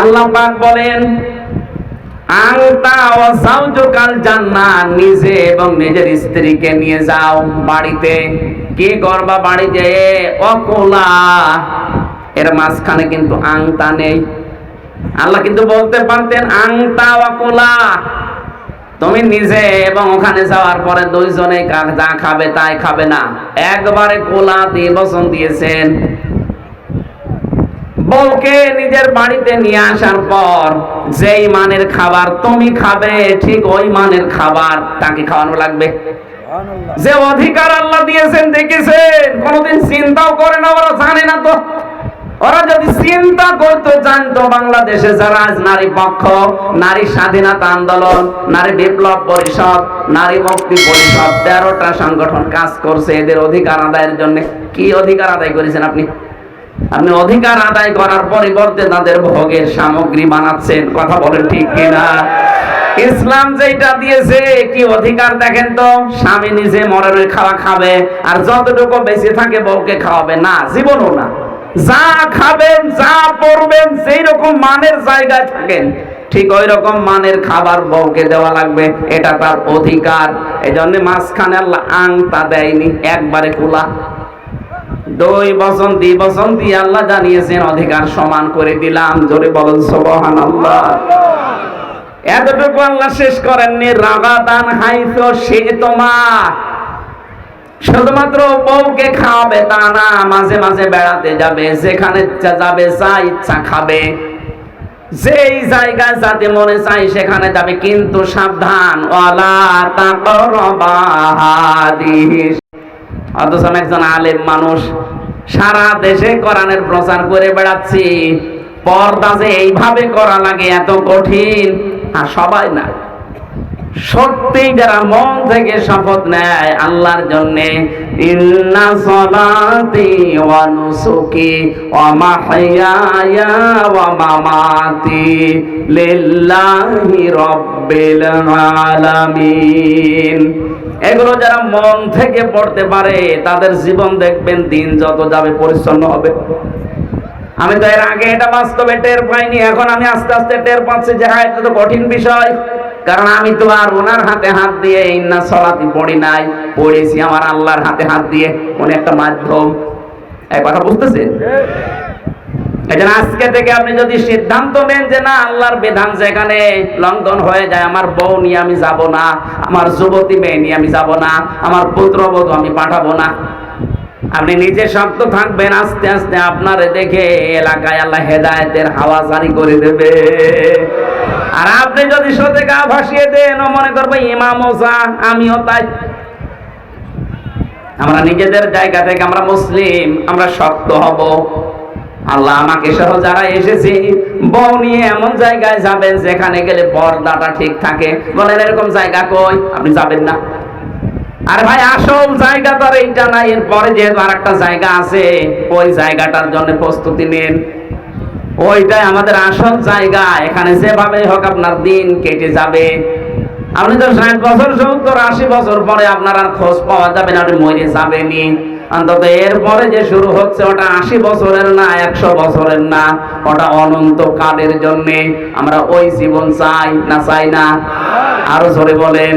আল্লাহ পাক বলেন, আংতা ও সাউজুকাল নিজে এবং নিজের স্ত্রীকে নিয়ে যাও বাড়িতে। কি করবা বাড়িতে? অকুলা। এর মাঝখানে কিন্তু আংতা নেই। আল্লাহ কিন্তু বলতে পারতেন, আংতা অকুলা। তুমি নিজে এবং ওখানে যাওয়ার পরে দুইজনে যা খাবে তাই খাবে না। একবারে কোলা দিয়ে বসন দিয়েছেন। বউকে নিজের বাড়িতে নিয়ে আসার পর যেই মানের খাবার তুমি খাবে ঠিক ওই মানের খাবার তাকে খাওয়ানো লাগবে। যে অধিকার আল্লাহ দিয়েছেন দেখেছেন? কোনোদিন চিন্তাও করে না ওরা জানে না তো। ওরা যদি চিন্তা করতো জানতো বাংলাদেশে যারা আজ নারী পক্ষ নারী স্বাধীনতা আন্দোলন নারী বিপ্লব পরিষদ নারী মুক্তি পরিষদ তেরোটা সংগঠন কাজ করছে এদের অধিকার আদায়ের জন্য। কি অধিকার আদায় করেছেন আপনি? আপনি অধিকার আদায় করার পরিবর্তে তাদের ভোগের সামগ্রী বানাচ্ছেন। কথা বলেন ঠিক কিনা? ইসলাম যেটা দিয়েছে, কি অধিকার দেখেন তো? স্বামী নিজে মরের খাওয়া খাবে, আর যতটুকু বেঁচে থাকে বউকে খাওয়াবে। না, জীবনও না। যা খাবেন, যা পরবেন সেই রকম মানের জায়গায় থাকেন, ঠিক ওই রকম মানের খাবার বউকে দেওয়া লাগবে। এটা তার অধিকার। এই জন্য মাঝখানে আল্লাহ আংতা দেয়নি, একবারে খোলা দুই বচন দিয়ে আল্লাহ জানিয়েছেন, অধিকার সমান করে দিলাম। জোরে বলেন সোবহান আল্লাহ এতটুকু আল্লাহ শেষ করেননি। রাগাদান হাইতো সে তোমা শুধুমাত্র বউকে খাওয়াবে তা না, মাঝে মাঝে বেড়াতে যাবে, যেখানে ইচ্ছা যাবে, যা ইচ্ছা খাবে। যেই জায়গায় যাতে মনে চাই সেখানে যাবে। কিন্তু সাবধান, ওয়ালা তাকরবাহাদিস অথচ একজন আলেম মানুষ। সারা দেশে কোরআনের প্রচার করে বেড়াচ্ছি। পর্দা যে এইভাবে করা লাগে এত কঠিন আর সবাই না। সত্যি যারা মন থেকে শপথ নেয় আল্লাহর জন্য, ইন্না রাব্বিল আলামিন। এগুলো যারা মন থেকে পড়তে পারে, তাদের জীবন দেখবেন দিন যত যাবে পরিচ্ছন্ন হবে। আমি তো এর আগে এটা বাস্তবে টের পাইনি, এখন আমি আস্তে আস্তে টের পাচ্ছি যে হ্যাঁ এটা তো কঠিন বিষয়। কারণ আমি তো আর ওনার হাতে হাত দিয়ে ইন্না সলাতি পড়ি নাই, পড়েছি আমার আল্লাহর হাতে হাত দিয়ে। উনি একটা মাধ্যম। এই কথা বুঝতেছেন? এই আজকে থেকে আপনি যদি সিদ্ধান্ত নেন যে না, আল্লাহর বিধান যেখানে লঙ্ঘন হয়ে যায়, আমার বউ নিয়ে আমি যাব না, আমার যুবতী মেয়ে নিয়ে আমি যাব না, আমার আমি পাঠাবো না। আপনি নিজে শক্ত থাকবেন, আস্তে আস্তে আপনারে দেখে এলাকায় আল্লাহ হেদায়েতের হাওয়া জারি করে দেবে। আর আপনি যদি সতে গা ভাসিয়ে দেন মনে করব, ইমাম আমিও তাই। আমরা নিজেদের জায়গা থেকে আমরা মুসলিম, আমরা শক্ত হব। আল্লাহ আমাকে সহ যারা এসেছি, বউ নিয়ে এমন জায়গায় যাবেন যেখানে গেলে পর্দাটা ঠিক থাকে। বলেন, এরকম জায়গা কই? আপনি যাবেন না। আর ভাই, আসল জায়গা তো এইটা নাই এরপরে যেহেতু আর একটা জায়গা আছে, ওই জায়গাটার জন্য প্রস্তুতি নেন। ওইটাই আমাদের আসল জায়গা। এখানে যেভাবে হোক আপনার দিন কেটে যাবে। আপনি তো ষাট বছর, সত্তর, আশি বছর পরে আপনার আর খোঁজ পাওয়া যাবে না, আপনি মরে যাবেনি অন্তত এরপরে যে শুরু হচ্ছে, ওটা আশি বছরের না, একশো বছরের না, ওটা অনন্ত কালের জন্য আমরা ওই জীবন চাই না চাই না? আরও বলেন।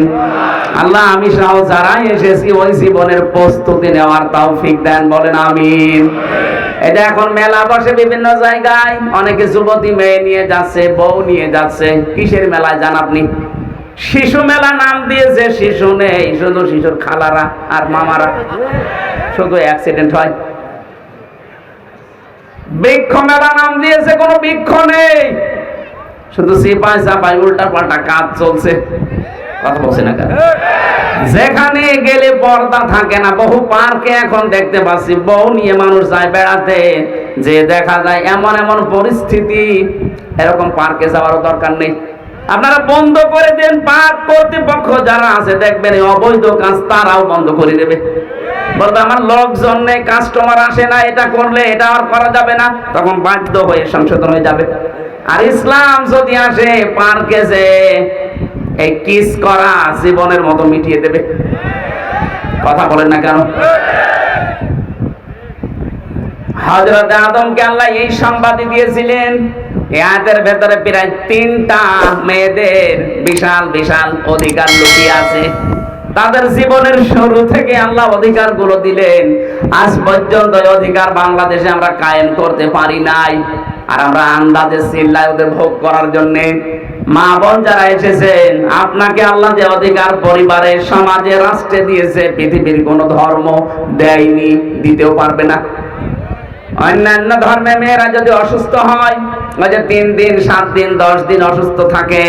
আল্লাহ, আমি সহ যারাই এসেছি, ওই জীবনের প্রস্তুতি নেওয়ার তাও ফিক দেন, বলেন আমিন। এটা এখন মেলা বসে বিভিন্ন জায়গায় অনেকে যুবতী মেয়ে নিয়ে যাচ্ছে, বউ নিয়ে যাচ্ছে, কিসের মেলায় যান আপনি? শিশু মেলা নাম দিয়েছে, শিশু নেই, শুধু শিশুর খালারা আর মামারা। শুধু অ্যাক্সিডেন্ট হয়। বৃক্ষ মেলা নাম দিয়েছে, কোনো বৃক্ষ নেই। শুধু সিপাই চাপাই উল্টা পাল্টা কাজ চলছে। কথা বলছি না? যেখানে গেলে পর্দা থাকে না, বহু পার্কে এখন দেখতে পাচ্ছি, বউ নিয়ে মানুষ যায় বেড়াতে। যে দেখা যায় এমন এমন পরিস্থিতি, এরকম পার্কে যাওয়ার দরকার নেই। আপনারা বন্ধ করে দেন পার্ক কর্তৃপক্ষ যারা আছে, দেখবেন এই অবৈধ কাজ তারাও বন্ধ করে দেবে। বলবে, আমার লোকজন নেই কাস্টমার আসে না, এটা করলে এটা আর করা যাবে না। তখন বাধ্য হয়ে সংশোধন হয়ে যাবে। আর ইসলাম যদি আসে পার্কে যে এই কিস করা জীবনের মতো মিটিয়ে দেবে। কথা বলেন না কেন? হযরত আদমকে আল্লাহ এই সংবাদই দিয়েছিলেন। ভেতরে প্রায় তিনটা মেয়েদের বিশাল বিশাল অধিকার লুকিয়ে আছে। তাদের জীবনের শুরু থেকে আল্লাহ অধিকারগুলো দিলেন। আজ পর্যন্ত অধিকার বাংলাদেশে আমরা কায়েম করতে পারি নাই। আর আমরা আন্দাজে চিল্লায় ওদের ভোগ করার জন্যে। মা বোন যারা এসেছেন, আপনাকে আল্লাহ যে অধিকার পরিবারে, সমাজে, রাষ্ট্রে দিয়েছে, পৃথিবীর কোনো ধর্ম দেয়নি, দিতেও পারবে না। অন্যান্য ধর্মের মেয়েরা যদি অসুস্থ হয়, ওই যে তিন দিন, সাত দিন, দশ দিন অসুস্থ থাকে,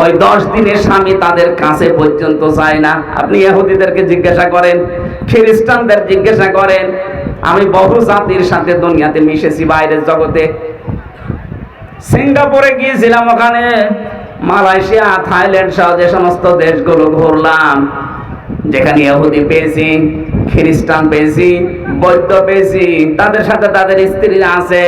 ওই দশ দিনের স্বামী তাদের কাছে পর্যন্ত যায় না। আপনি ইহুদিদেরকে জিজ্ঞাসা করেন, খ্রিস্টানদের জিজ্ঞাসা করেন, আমি বহু জাতির সাথে দুনিয়াতে মিশেছি বাইরের জগতে। সিঙ্গাপুরে গিয়েছিলাম ওখানে, মালয়েশিয়া, থাইল্যান্ড সহ যে সমস্ত দেশগুলো ঘুরলাম, যেখানে ইহুদি পেয়েছি। খ্রিস্টান পেয়েছি বৌদ্ধ পেয়েছি তাদের সাথে তাদের স্ত্রী আছে।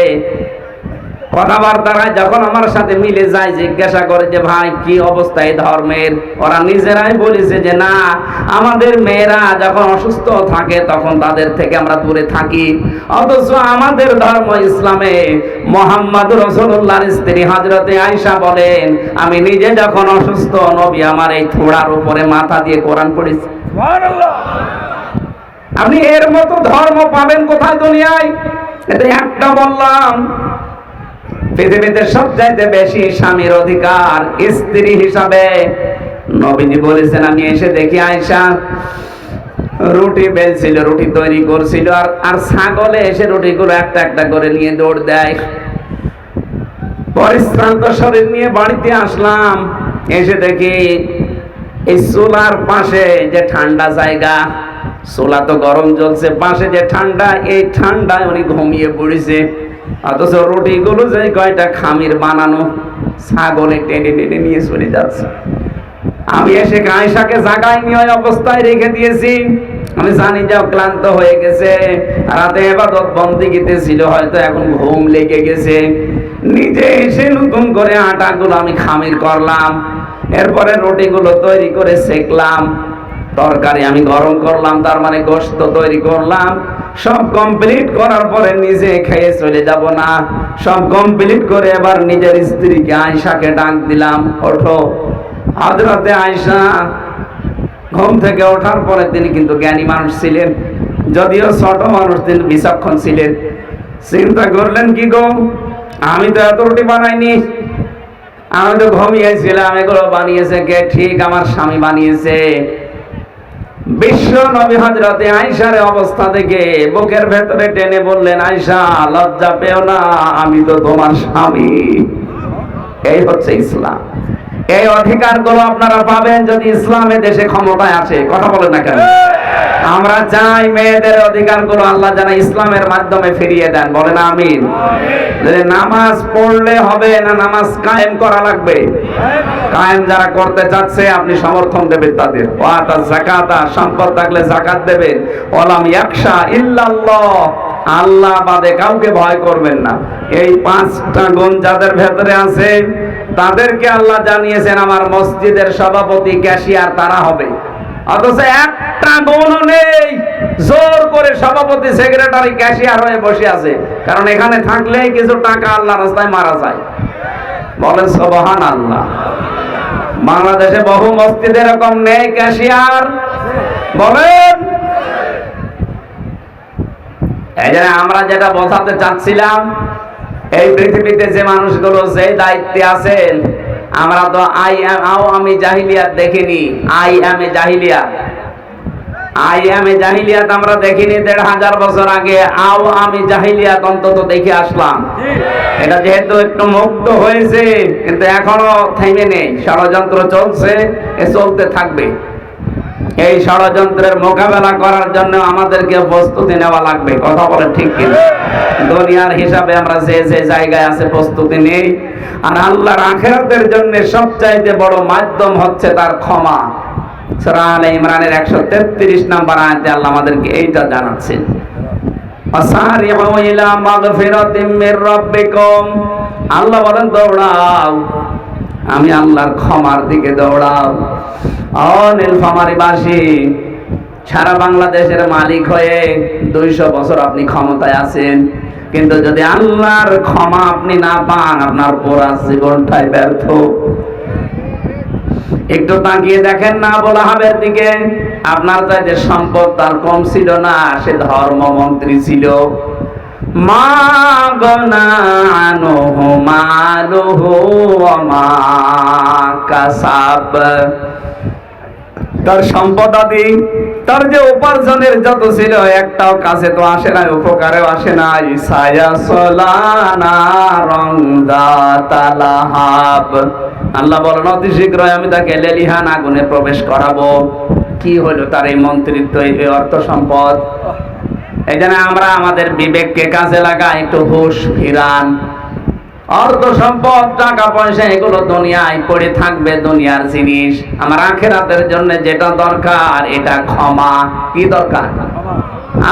কথাবার্তারা যখন আমার সাথে মিলে যায়, জিজ্ঞাসা করে যে, ভাই, কি অবস্থা এই ধর্মের? ওরা নিজেরাই বলেছে যে, না, আমাদের মেয়েরা যখন অসুস্থ থাকে, তখন তাদের থেকে আমরা দূরে থাকি। অথচ আমাদের ধর্ম ইসলামে মোহাম্মদ রসুল্লাহর স্ত্রী হজরতে আয়সা বলেন, আমি নিজে যখন অসুস্থ, নবী আমার এই থোড়ার উপরে মাথা দিয়ে কোরআন পড়েছি। আপনি এর মতো ধর্ম পাবেন কোথায় দুনিয়ায়? একটা বললাম, পৃথিবীতে সবচাইতে বেশি স্বামীর অধিকার স্ত্রী হিসাবে। নবীজি বলেছেন, আমি এসে দেখি আয়সা রুটি বেলছিল, রুটি তৈরি করছিল, আর আর ছাগলে এসে রুটিগুলো একটা একটা করে নিয়ে দৌড় দেয়। পরিশ্রান্ত শরীর নিয়ে বাড়িতে আসলাম, এসে দেখি এই চুলার পাশে যে ঠান্ডা জায়গা চুলা তো গরম জ্বলছে, পাশে যে ঠান্ডা, এই ঠান্ডায় উনি ঘুমিয়ে পড়েছে। অথচ রুটিগুলো যে কয়টা খামির বানানো, ছাগলে টেনে টেনে নিয়ে চলে যাচ্ছে। আমি এসে আয়সাকে জাগায় নিয়ে ওই অবস্থায় রেখে দিয়েছি। আমি জানি যে ক্লান্ত হয়ে গেছে। রাতে এবাদত বন্দিগিতে ছিল, হয়তো এখন ঘুম লেগে গেছে। নিজে এসে নতুন করে আটাগুলো আমি খামির করলাম। এরপরে রুটিগুলো তৈরি করে সেকলাম। তরকারি আমি গরম করলাম, তার মানে গোস্ত তৈরি করলাম। সব কমপ্লিট করার পরে নিজে খেয়ে চলে যাব না। সব কমপ্লিট করে এবার নিজের স্ত্রীকে আয়সাকে ডাক দিলাম, ওঠো। হজরতে আয়সা ঘুম থেকে ওঠার পরে তিনি কিন্তু জ্ঞানী মানুষ ছিলেন, যদিও ছোট মানুষ, তিনি বিচক্ষণ ছিলেন। চিন্তা করলেন, কি গো? আমি তো এত রুটি বানাইনি। আমি তো ঘুমিয়েছিলাম, এগুলো বানিয়েছে কে? ঠিক আমার স্বামী বানিয়েছে। বিশ্ব নবী হজরতে আয়সার অবস্থা দেখে বুকের ভেতরে টেনে বললেন আইসা লজ্জা পেও না, আমি তো তোমার স্বামী। এই হচ্ছে ইসলাম। এই অধিকারগুলো আপনারা পাবেন যদি ইসলামের দেশে ক্ষমতায় আসে। কথা বলেন না কেন? আমরা চাই মেয়েদের অধিকারগুলো আল্লাহ যেন ইসলামের মাধ্যমে ফিরিয়ে দেন। বলেন আমিন। নামাজ পড়লে হবে না নামাজ কায়েম করা লাগবে? কায়েম যারা করতে চাচ্ছে, আপনি সমর্থন দেবেন তাদের। ওয়াতা যাকাতা, সম্পদ থাকলে যাকাত দেবেন। ওলাম ইয়াকশা ইল্লাল্লাহ। আল্লাহ বাদে কাউকে ভয় করবেন না। এই পাঁচটা গুণ যাদের ভেতরে আছে, তাদেরকে আল্লাহ জানিয়েছেন, আমার মসজিদের সভাপতি ক্যাশিয়ার তারা হবে। অথচ একটা গুণও নেই, জোর করে সভাপতি, সেক্রেটারি, ক্যাশিয়ার হয়ে বসে আছে। কারণ এখানে থাকলেই কিছু টাকা আল্লাহ রাস্তায় মারা যায়। বলেন সবহান আল্লাহ বাংলাদেশে বহু মসজিদ এরকম নেই, ক্যাশিয়ার। বলেন এই আমরা যেটা বোঝাতে চাচ্ছিলাম, এই পৃথিবীতে যে মানুষগুলো যে দায়িত্বে আছেন, আমরা তো আই এম, আও আমি জাহিলিয়াত দেখিনি। আই এম এ জাহিলিয়াত আই এম এ জাহিলিয়াত আমরা দেখিনি দেড় হাজার বছর আগে। আও আমি জাহিলিয়াত অন্তত দেখে আসলাম। এটা যেহেতু একটু মুক্ত হয়েছে, কিন্তু এখনও থেমে নেই। ষড়যন্ত্র চলছে, এ চলতে থাকবে। এই ষড়যন্ত্রের মোকাবেলা করার জন্য আমাদেরকে প্রস্তুতি নেওয়া লাগবে। কথা বলে ঠিক কিনা দুনিয়ার হিসাবে আমরা যে যে জায়গায় আছে প্রস্তুতি নেই। আর আল্লাহর আখেরাতের জন্য সবচাইতে বড় মাধ্যম হচ্ছে তার ক্ষমা। সূরা আলে ইমরানের 133 নাম্বার আয়াতে আল্লাহ আমাদেরকে এইটা জানাচ্ছেন। আল্লাহ বলেন, দৌড়াও। আমি আল্লাহর ক্ষমার দিকে দৌড়াও। নীলফামারিবাসী সারা বাংলাদেশের মালিক হয়ে বছর আপনি ক্ষমতায় আছেন। কিন্তু যদি আল্লাহর ক্ষমা আপনি না পান, আপনার পুরা জীবনটাই ব্যর্থ। একটু তাকিয়ে দেখেন না বলা দিকে। আপনার চাইতে সম্পদ তার কম ছিল না, সে ধর্মমন্ত্রী ছিল। মা গনা তার সম্পদাদি তার যে উপার্জনের যত ছিল, একটাও কাছে তো আসে না উপকারেও আসে নাই। ইসায়া সলানা রংদা তালাহাব আল্লাহ বলেন, অতি শীঘ্রই আমি তাকে লেলিহান আগুনে প্রবেশ করাবো। কি হলো তার এই মন্ত্রিত্ব, এই অর্থ সম্পদ? এই আমরা আমাদের বিবেককে কাজে লাগাই, একটু হুশ ফিরান অর্থ সম্পদ, টাকা পয়সা, এগুলো দুনিয়ায় পড়ে থাকবে দুনিয়ার জিনিস। আমার আখেরাতের জন্য যেটা দরকার, এটা ক্ষমা। কি দরকার?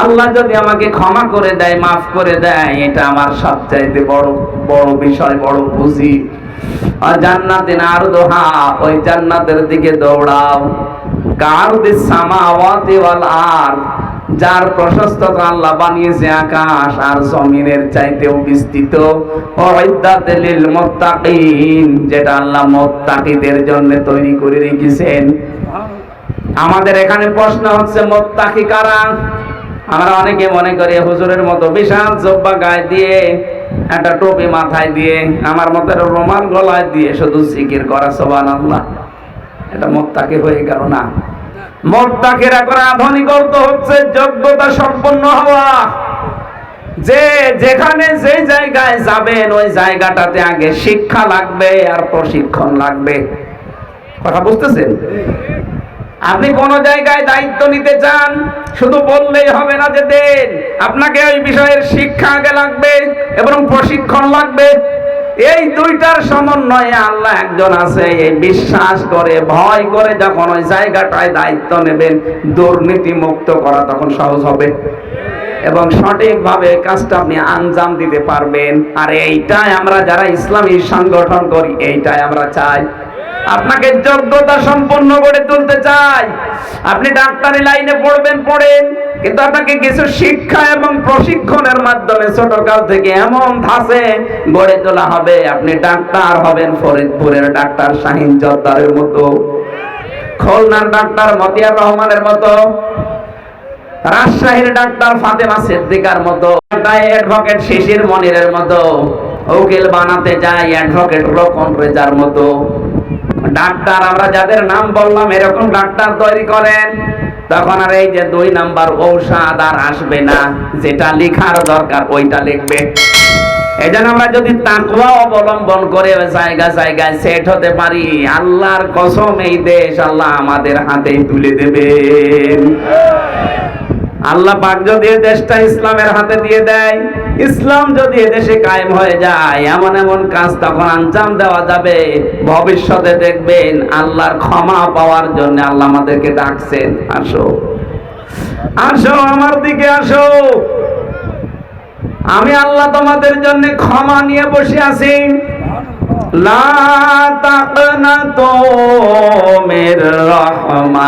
আল্লাহ যদি আমাকে ক্ষমা করে দেয়, মাফ করে দেয়, এটা আমার সবচাইতে বড় বড় বিষয়, বড় খুশি আর জান্নাতিন আর দোহা, ওই জান্নাতের দিকে দৌড়াও। কার দিস সামাওয়াতি ওয়াল আরদ যার প্রশস্ততা আল্লাহ বানিয়েছে আকাশ আর জমিনের চাইতেও বিস্তৃত ওয়াইদাতিল মুত্তাকিন, যেটা আল্লাহ মুত্তাকিদের জন্য তৈরি করে রেখেছেন। আমাদের এখানে প্রশ্ন হচ্ছে, মোত্তাকি কারা? আমরা অনেকে মনে করি হুজুরের মতো বিশাল জব্বা গায়ে দিয়ে, একটা টুপি মাথায় দিয়ে, আমার মতো একটা রুমাল গলায় দিয়ে শুধু জিকির করা সোবান আল্লাহ এটা মোত্তাকি হয়ে গেল না। মোত্তাকিরা করে হচ্ছে যোগ্যতা সম্পন্ন হওয়া। যে যেখানে যে জায়গায় যাবেন, ওই জায়গাটাতে আগে শিক্ষা লাগবে আর প্রশিক্ষণ লাগবে। কথা বুঝতেছেন? আপনি কোন জায়গায় দায়িত্ব নিতে চান, শুধু বললেই হবে না যে দেন। আপনাকে ওই বিষয়ের শিক্ষা আগে লাগবে এবং প্রশিক্ষণ লাগবে। এই দুইটার সমন্বয়ে আল্লাহ একজন আছে, এই বিশ্বাস করে, ভয় করে যখন ওই জায়গাটায় দায়িত্ব নেবেন দুর্নীতি মুক্ত করা তখন সহজ হবে। এবং সঠিকভাবে কাজটা আপনি আঞ্জাম দিতে পারবেন। আর এইটাই আমরা যারা ইসলামী সংগঠন করি, এইটাই আমরা চাই। আপনাকে যোগ্যতা সম্পন্ন করে তুলতে চাই। আপনি ডাক্তারি লাইনে পড়বেন, পড়েন। কিন্তু আপনাকে কিছু শিক্ষা এবং প্রশিক্ষণের মাধ্যমে ছোটকাল থেকে এমন ধাসে গড়ে তোলা হবে। আপনি ডাক্তার হবেন ফরিদপুরের ডাক্তার শাহিন জর্দারের মতো। খুলনার ডাক্তার মতিয়ার রহমানের মতো। রাজশাহীর ডাক্তার ফাতেমা সিদ্দিকার মতো। অ্যাডভোকেট শিশির মনিরের মতো। উকিল বানাতে যায় অ্যাডভোকেট রকম রেজার মতো। ডাক্তার, আমরা যাদের নাম বললাম এরকম ডাক্তার তৈরি করেন। তখন আর এই যে দুই নাম্বার ঔষধ আর আসবে না, যেটা লেখার দরকার ওইটা লিখবে। এই জন্য আমরা যদি তাকুয়া অবলম্বন করে জায়গা জায়গায় সেট হতে পারি, আল্লাহর কসম এই দেশ আল্লাহ আমাদের হাতে তুলে দেবেন। আল্লাহ পাক যদি দেশটা ইসলামের হাতে দিয়ে দেয়, ইসলাম যদি এদেশে কায়েম হয়ে যায়, এমন এমন কাজ তখন আঞ্জাম দেওয়া যাবে। ভবিষ্যতে দেখবেন আল্লাহর ক্ষমা পাওয়ার জন্য আল্লাহ আমাদেরকে ডাকছেন। আসো। আসো আমার দিকে আসো। আমি আল্লাহ তোমাদের জন্য ক্ষমা নিয়ে বসে আছি। লা তাকনাতু মির রাহমাতিল্লাহ।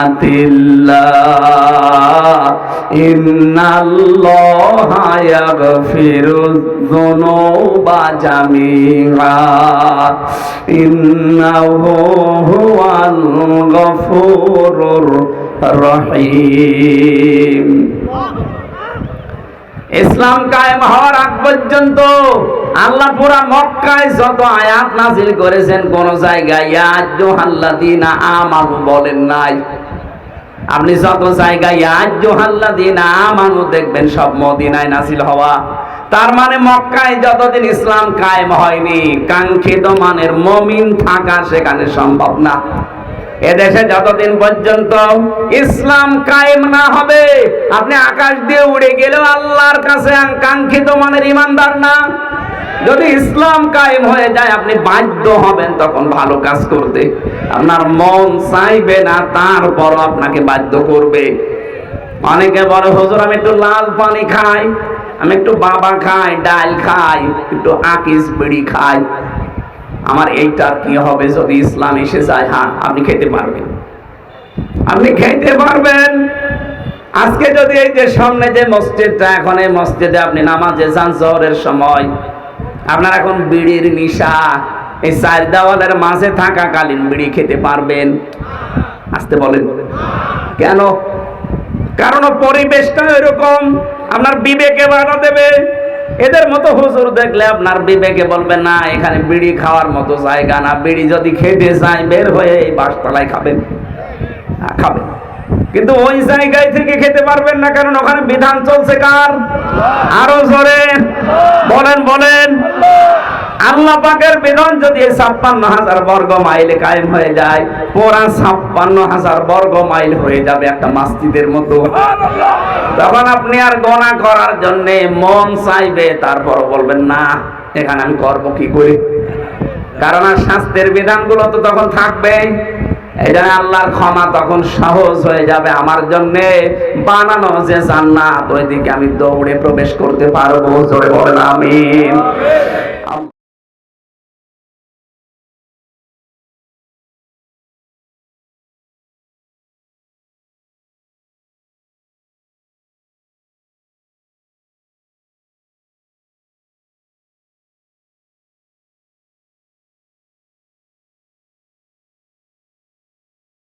ইসলাম কায়েম হওয়ার আগ পর্যন্ত আল্লাহ পুরা মক্কায় যত আয়াত নাজিল করেছেন, কোন জায়গায়, ইয়া আইয়ুহাল্লাযীনা আমানু বলেন নাই। আপনি যত জায়গায় আমানু দেখবেন সব মদিনায় নাসিল হওয়া। তার মানে মক্কায় যতদিন ইসলাম কায়েম হয়নি, কাঙ্ক্ষিত মানের মমিন থাকা সেখানে সম্ভব না। এদেশে যতদিন পর্যন্ত ইসলাম কায়েম না হবে, আপনি আকাশ দিয়ে উড়ে গেলেও আল্লাহর কাছে কাঙ্ক্ষিত মানের ইমানদার না। যদি ইসলাম কায়েম হয়ে যায়, আপনি বাধ্য হবেন তখন ভালো কাজ করতে। আপনার মন চাইবে না, তারপর আপনাকে বাধ্য করবে। অনেকে বলে, হুজুর, আমি একটু লাল পানি খাই, আমি একটু বাবা খাই, ডাল খাই, একটু আকিস বিড়ি খাই। আমার এইটার কি হবে যদি ইসলাম এসে যায়? হ্যাঁ আপনি খেতে পারবেন। আপনি খেতে পারবেন। আজকে যদি এই যে সামনে যে মসজিদটা, এখন এই মসজিদে আপনি নামাজে যান, জোহরের সময় আপনার এখন বিড়ির নিশা, এই চার দেওয়ালের মাঝে থাকাকালীন বিড়ি খেতে পারবেন। আসতে বলেন। কেন? কারণ পরিবেশটা এরকম, আপনার বিবেকে বাধা দেবে। এদের মতো হুজুর দেখলে আপনার বিবেকে বলবে, না, এখানে বিড়ি খাওয়ার মতো জায়গা না। বিড়ি যদি খেতে যায়, বের হয়ে এই বাসতলায় খাবেন। খাবেন। কিন্তু ওই জায়গায় থেকে খেতে পারবেন না, কারণ ওখানে বিধান চলছে কার? আরও জোরে। বলেন বলেন। আল্লাহ পাকের বিধান যদি ছাপ্পান্ন হাজার বর্গ মাইলে কায়েম হয়ে যায় ছাপ্পান্ন হাজার বর্গ মাইল হয়ে যাবে একটা মসজিদের মতো। তখন আপনি আর গণা করার জন্য মন চাইবে তারপর বলবেন, না, এখানে আমি করব কি করে? কারণ আর শাস্ত্রের বিধানগুলো তো তখন থাকবে এই জন্য আল্লাহর ক্ষমা তখন সহজ হয়ে যাবে আমার জন্য। বানানো যে জান্নাত, ওইদিকে আমি দৌড়ে প্রবেশ করতে পারব। জোরে বলেন, আমিন।